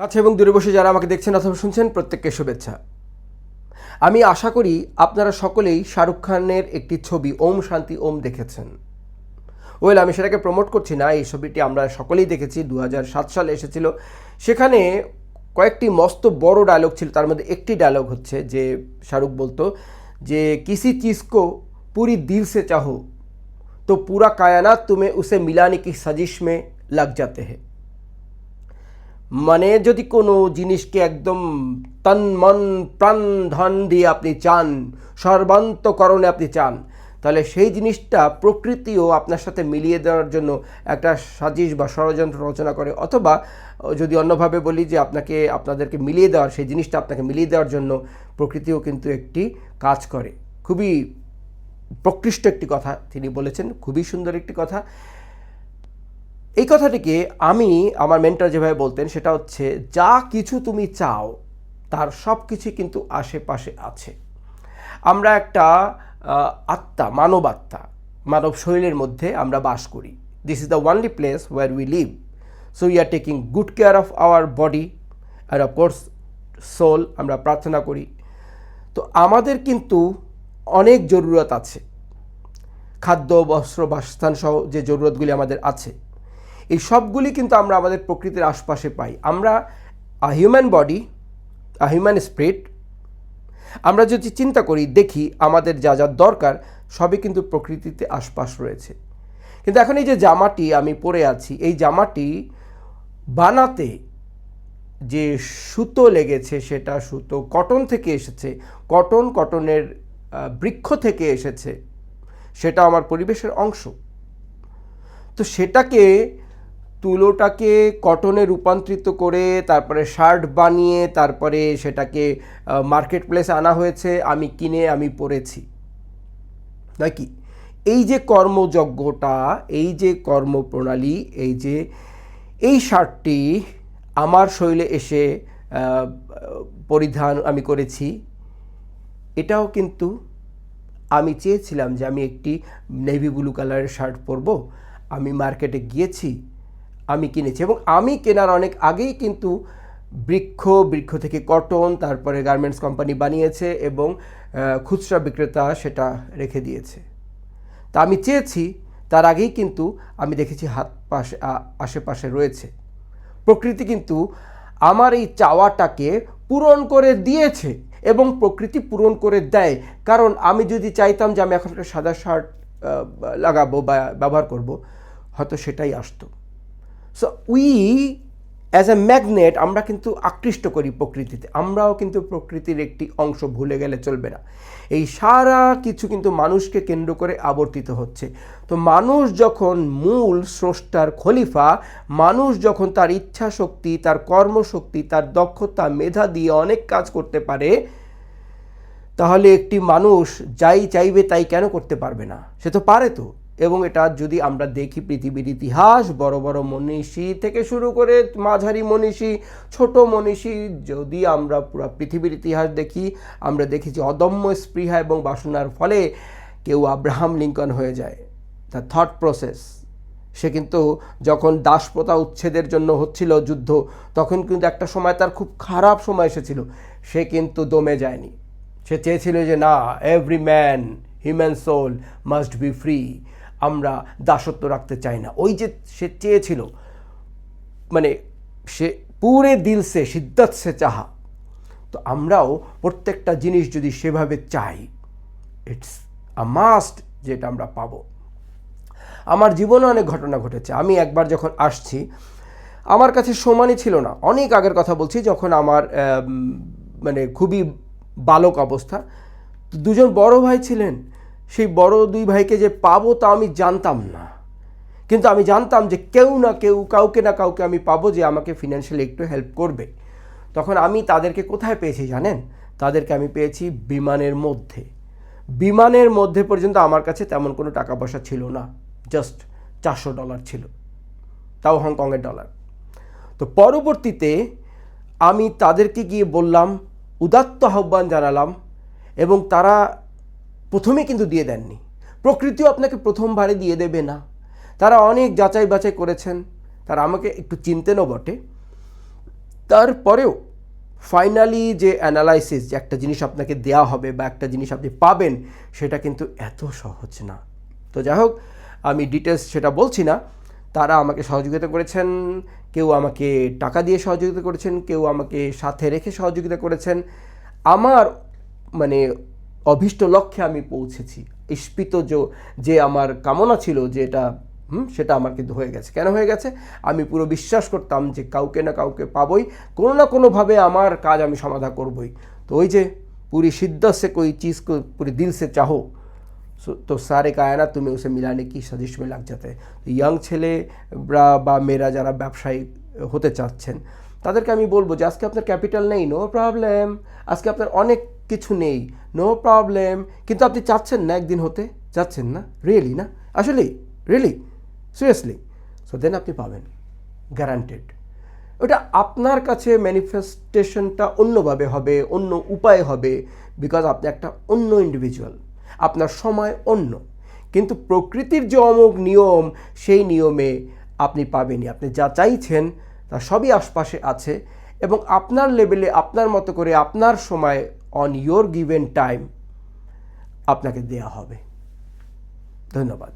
কাছে এবং দূরে বসে যারা আমাকে দেখছেন অথবা শুনছেন, প্রত্যেককে শুভেচ্ছা। আমি আশা করি আপনারা সকলেই শাহরুখ খানের একটি ছবি, ওম শান্তি ওম, দেখেছেন। ওয়েল, আমি সেটাকে প্রমোট করছি না, এই ছবিটি আমরা সকলেই দেখেছি দু হাজার সাত সালে এসেছিল। সেখানে কয়েকটি মস্ত বড় ডায়লগ ছিল, তার মধ্যে একটি ডায়লগ হচ্ছে যে শাহরুখ বলতো যে, কিসি চিজকো পুরি দিল সে চাহো, তো পুরা কায়ানা তুমি উসে মিলানি কি সাজিশ মে লাগ যাতে হ্যাঁ মানে যদি কোনো জিনিসকে একদম তন মন প্রাণ ধন দিয়ে আপনি চান, সর্বান্তকরণে আপনি চান, তাহলে সেই জিনিসটা প্রকৃতিও আপনার সাথে মিলিয়ে দেওয়ার জন্য একটা সাজিশ বা ষড়যন্ত্র রচনা করে। অথবা যদি অন্যভাবে বলি যে আপনাকে, আপনাদেরকে মিলিয়ে দেওয়ার, সেই জিনিসটা আপনাকে মিলিয়ে দেওয়ার জন্য প্রকৃতিও কিন্তু একটি কাজ করে। খুবই প্রকৃষ্ট একটি কথা তিনি বলেছেন, খুবই সুন্দর একটি কথা। এই কথাটিকে আমি আমার মেন্টর যেভাবে বলতেন, সেটা হচ্ছে, যা কিছু তুমি চাও, তার সব কিছুই কিন্তু আশেপাশে আছে। আমরা একটা আত্মা, মানব আত্মা, মানব শরীরের মধ্যে আমরা বাস করি। This is the only place where we live so we are taking good care of our body R of course soul আমরা প্রার্থনা করি। তো আমাদের কিন্তু অনেক জরুরত আছে। খাদ্য, বস্ত্র বাসস্থান সহ যে জরুরতগুলি আমাদের আছে এই সবগুলি কিন্তু আমরা আমাদের প্রকৃতির আশপাশে পাই। আমরা হিউম্যান বডি হিউম্যান স্পিরিট আমরা যদি চিন্তা করি, দেখি আমাদের যা যা দরকার, সবই কিন্তু প্রকৃতিতে আশপাশ রয়েছে। কিন্তু এখন এই যে জামাটি আমি পরে আছি, এই জামাটি বানাতে যে সুতো লেগেছে, সেটা সুতো কটন থেকে এসেছে, কটন কটনের বৃক্ষ থেকে এসেছে সেটা আমার পরিবেশের অংশ। তো সেটাকে তুলোটাকে কটনে রূপান্তরিত করে তারপরে শার্ট বানিয়ে তারপরে সেটাকে মার্কেট প্লেসে আনা হয়েছে, আমি কিনে, আমি পরেছি। নাকি এই যে কর্মযজ্ঞটা, এই যে কর্মপ্রণালী, এই যে, এই শার্টটি আমার শৈলে এসে পরিধান আমি করেছি, এটাও কিন্তু আমি চেয়েছিলাম যে আমি একটি নেভি ব্লু কালারের শার্ট পরবো। আমি মার্কেটে গিয়েছি আমি কিনেছি এবং আমি কেনার অনেক আগেই কিন্তু বৃক্ষ বৃক্ষ থেকে কটন, তারপরে গার্মেন্টস কোম্পানি বানিয়েছে এবং খুচরা বিক্রেতা সেটা রেখে দিয়েছে। তা আমি চেয়েছি, তার আগেই কিন্তু আমি দেখেছি হাত পাশে আশেপাশে রয়েছে। প্রকৃতি কিন্তু আমার এই চাওয়াটাকে পূরণ করে দিয়েছে এবং প্রকৃতি পূরণ করে দেয়। কারণ আমি যদি চাইতাম যে আমি এখন একটা সাদা শার্ট লাগাবো বা ব্যবহার করব, হয়তো সেটাই আসতো। So we as a magnet আমরা কিন্তু আকৃষ্ট করি প্রকৃতিতে। আমরাও কিন্তু প্রকৃতির একটি অংশ, ভুলে গেলে চলবে না। এই সারা কিছু কিন্তু মানুষকে কেন্দ্র করে আবর্তিত হচ্ছে। তো মানুষ যখন মূল স্রষ্টার খলিফা, মানুষ যখন তার ইচ্ছা শক্তি তার কর্মশক্তি, তার দক্ষতা, মেধা দিয়ে অনেক কাজ করতে পারে, তাহলে একটি মানুষ যাই চাইবে তাই কেন করতে পারবে না? সে তো পারে তো। এবং এটা যদি আমরা দেখি পৃথিবীর ইতিহাস, বড় বড় মনীষী থেকে শুরু করে মাঝারি মনীষী, ছোট মনীষী, যদি আমরা পুরো পৃথিবীর ইতিহাস দেখি, আমরা দেখি যে অদম্য স্পৃহা এবং বাসনার ফলে কেউ আব্রাহাম লিঙ্কন হয়ে যায়। দ্য থট প্রসেস সে কিন্তু যখন দাসপ্রথা উচ্ছেদের জন্য হচ্ছিল যুদ্ধ, তখন কিন্তু একটা সময় তার খুব খারাপ সময় এসেছিল। সে কিন্তু দমে যায়নি। সে চেয়েছিল যে না every man human soul must be free আমরা দাসত্ব রাখতে চাই না। ওই যে সে চেয়েছিল মানে সে পুরে দিল সে, সিদ্ধাত সে চাহা। তো আমরাও প্রত্যেকটা জিনিস যদি সেভাবে চাই ইটস আ মাস্ট যেটা আমরা পাবো। আমার জীবনে অনেক ঘটনা ঘটেছে। আমি একবার যখন আসছি, আমার কাছে সমানই ছিল না। অনেক আগের কথা বলছি, যখন আমার মানে খুবই বালক অবস্থা। দুজন বড় ভাই ছিলেন। সেই বড় দুই ভাইকে যে পাবো তা আমি জানতাম না। কিন্তু আমি জানতাম যে কেউ না কেউ, কাউকে না কাউকে আমি পাবো যে আমাকে ফিনান্সিয়ালি একটু হেল্প করবে। তখন আমি তাদেরকে কোথায় পেয়েছি জানেন? তাদেরকে আমি পেয়েছি বিমানের মধ্যে। বিমানের মধ্যে পর্যন্ত আমার কাছে তেমন কোনো টাকা পয়সা ছিল না জাস্ট চারশো ডলার ছিল। তাও হংকংয়ের ডলার তো পরবর্তীতে আমি তাদেরকে গিয়ে বললাম, উদাত্ত আহ্বান জানালাম এবং তারা প্রথমে কিন্তু দিয়ে দেননি। প্রকৃতিও আপনাকে প্রথমবারে দিয়ে দেবে না। তারা অনেক যাচাই বাছাই করেছেন। তারা আমাকে একটু চিনতেনও বটে। তারপরেও ফাইনালি যে অ্যানালাইসিস যে একটা জিনিস আপনাকে দেয়া হবে বা একটা জিনিস আপনি পাবেন, সেটা কিন্তু এত সহজ না। তো যাই হোক, আমি ডিটেলস সেটা বলছি না। তারা আমাকে সহযোগিতা করেছেন, কেউ আমাকে টাকা দিয়ে সহযোগিতা করেছেন, কেউ আমাকে সাথে রেখে সহযোগিতা করেছেন। আমার মানে অভীষ্ট লক্ষ্যে আমি পৌঁছেছি ইস্পিত যে- যে আমার কামনা ছিল যে এটা হুম সেটা আমার কিন্তু হয়ে গেছে কেন হয়ে গেছে আমি পুরো বিশ্বাস করতাম যে কাউকে না কাউকে পাবই কোনো না কোনোভাবে আমার কাজ আমি সমাধা করবই তো ওই যে पूरी शिद्दत से कोई चीज़ को पूरे दिल से चाहो सो- तो सारे कायनात तुम्हें उसे मिलाने की साजिश में लग जाते हैं তো ইয়াং ছেলে বা- বা মেয়েরা যারা ব্যবসায়ী হতে চাচ্ছেন তাদেরকে আমি বলবো যে আজকে আপনার ক্যাপিটাল নেই নো প্রবলেম আজকে আপনার অনেক কিছু নেই নো প্রবলেম কিন্তু আপনি চাচ্ছেন না একদিন হতে? চাচ্ছেন না? রিয়েলি না? আসলেই রিয়েলি সিরিয়াসলি সো দেন আপনি পাবেন। গ্যারান্টেড ওটা আপনার কাছে ম্যানিফেস্টেশনটা অন্যভাবে হবে, অন্য উপায়ে হবে বিকজ আপনি একটা অন্য ইন্ডিভিজুয়াল আপনার সময় অন্য। কিন্তু প্রকৃতির যে অমুক নিয়ম, সেই নিয়মে আপনি পাবেনই। আপনি যা চাইছেন, তা সবই আশপাশে আছে এবং আপনার লেভেলে আপনার মতো করে আপনার সময় অন ইয়োর গিভেন টাইম আপনাকে দেয়া হবে ধন্যবাদ